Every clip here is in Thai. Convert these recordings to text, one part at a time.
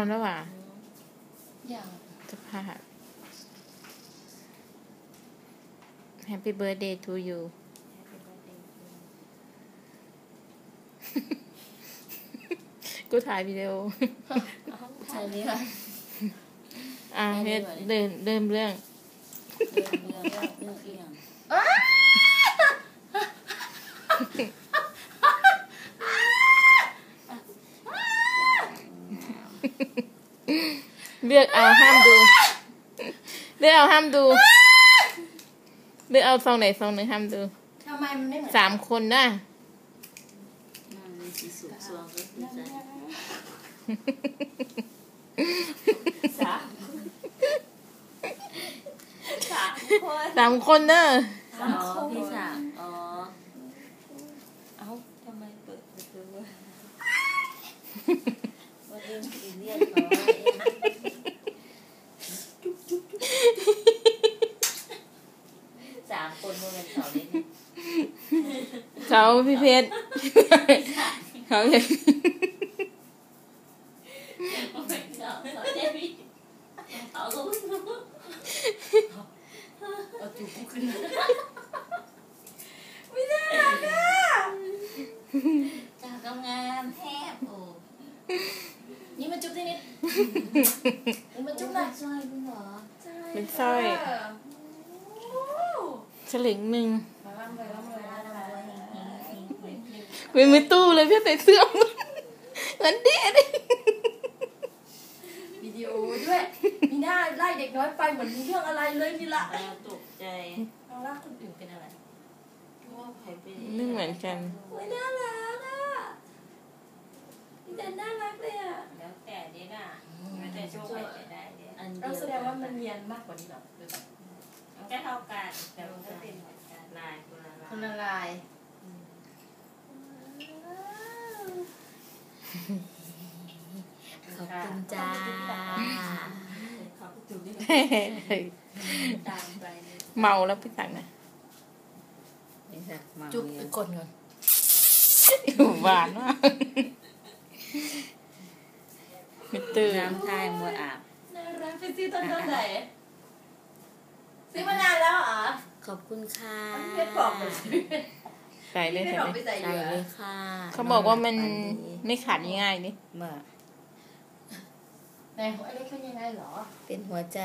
อนแล้วว่ะอย่างสภาพ Happy birthday to you กูถ่ายวิดีโอใช่นี่ค่ะอะเฮ็ดเดินเริ่มเรื่องเรื่องเรื่องเรื่องเรื่องเรื่อง เลือกเอาห้ามดู เลือกเอาห้ามดู เลือกเอาซองไหนซองหนึ่งห้ามดูทำไมมันไม่เหมือนสามคนนะนั่นมีสีสุกสวงก็คือใจสามสามคนสามคนเนอะสามอ๋อคนพี่สาวอ๋อ เอ้าทำไมเปิดประตูวะ วันนี้สีเรียนเขาสามคนโมเป็นสองเล่น เขาพี่เพชรเขาอยากเป็นสองสองเจมี่เขาก็ไม่รู้เอาจูบขึ้นมาจากกำงานแทบโอ้นี่มาจุ๊บที่นิดนี่มาจุ๊บหน่อยช่วยด้วยเหรอเป็นสร้อยฉลิงหนึ่ง มาล่ำเลยล่ำเลยล่ำเลย เป็นมือตู้เลยพี่ใส่เสื้อเหมือนเด็กวิดีโอด้วย มีหน้าไล่เด็กน้อยไปเหมือนมีเรื่องอะไรเลยนี่ละเราตกใจเอาล่าคนอื่นเป็นอะไรว่าใครเป็นนึ่งเหมือนกันโอ้ยน่ารักอะพี่แดนน่ารักเลยอะ แล้วแต่นี่น่ะไม่แต่โชคใครจะได้เนี่ยอันเดีเรายวแสดงว่ามันเนียนมากกว่านี้หรอหรือแบบมันก็เท่ากันแต่มันก็เป็นเหมือนกันลายคนละลายคนละลาย ขอบคุณจ้าขอบคุณที่ตามไปเมาแล้วพี่สั่งนะจุ๊บไปกดก่อนหวานมากมิเตอร์น้ำทายมัวอาบน่ารักไปซื้อตอนตอนไหนซื้อมานานแล้วเหรอขอบคุณค่ะพี่เพชรบอกเลย ใส่เลยพี่ใส่เพชรบอกเลไปยใส่เหใส่ยื่อเลยค่ะเขาบอกว่ามันอัไม่ขาดง่ายๆนี่เมื่อในของไอ้เล็กเป็นยังไงเหรอ เป็นหัวใจ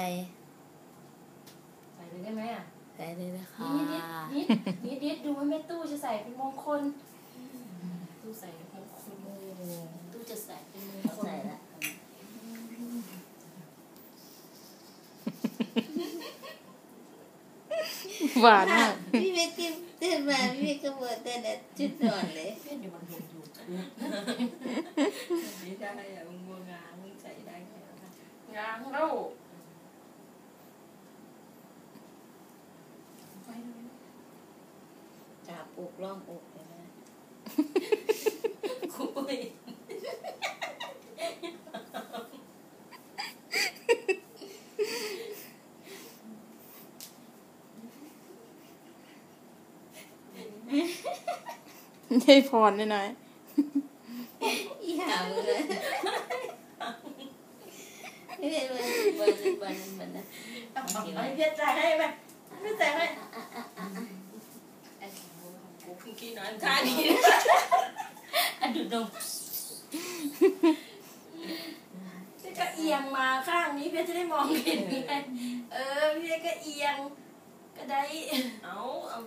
ใส่เลยได้ไหมอะใส่เลยนะคะนิดนิดนิดนิดดูว่าแม่ตู้จะใส่เป็นมงคลตู้ใส่เป็นมงคลตู้จะใส่เป็นมงคล ใส่ละ หวานมากพี่เวกินตื่นมาพี่เวก็เปิดแต่เด็ดจุดนอนเลยเพื่อนอยู่บนหัวอยู่ไม่ได้อะมึงบัวงามึงใส่ได้ไงงางเล่าจับอกร่องอกเลยนะ ให้พรหน่อยอีหาเลยไม่ได้วันวันวันวันนะไอ้เพี้ยใจให้ไหมเพี้ยใจให้ไอ้ของกูคือกี้นอนข้างนี้อันดูดมพี่ก็เอียงมาข้างนี้เพี้ยจะได้มองเห็นไงเออพี่ก็เอียงก็ได้เอาเอา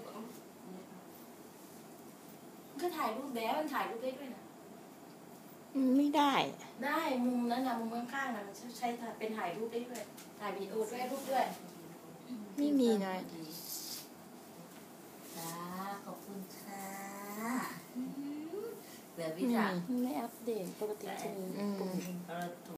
ก็ถ่ายรูปแล้วมันถ่ายรูปได้ด้วยนะๆไม่ได้ ได้มุมนั้นนะมุมข้างๆนะมันใช้เป็นถ่ายรูปได้ด้วยถ่ายวีดีโอด้วยรูปด้วย ไม่มีหน่อยจ้าขอบคุณค่ะเหลือพี่สาวไม่อัปเดตปกติจะมีอืมเรา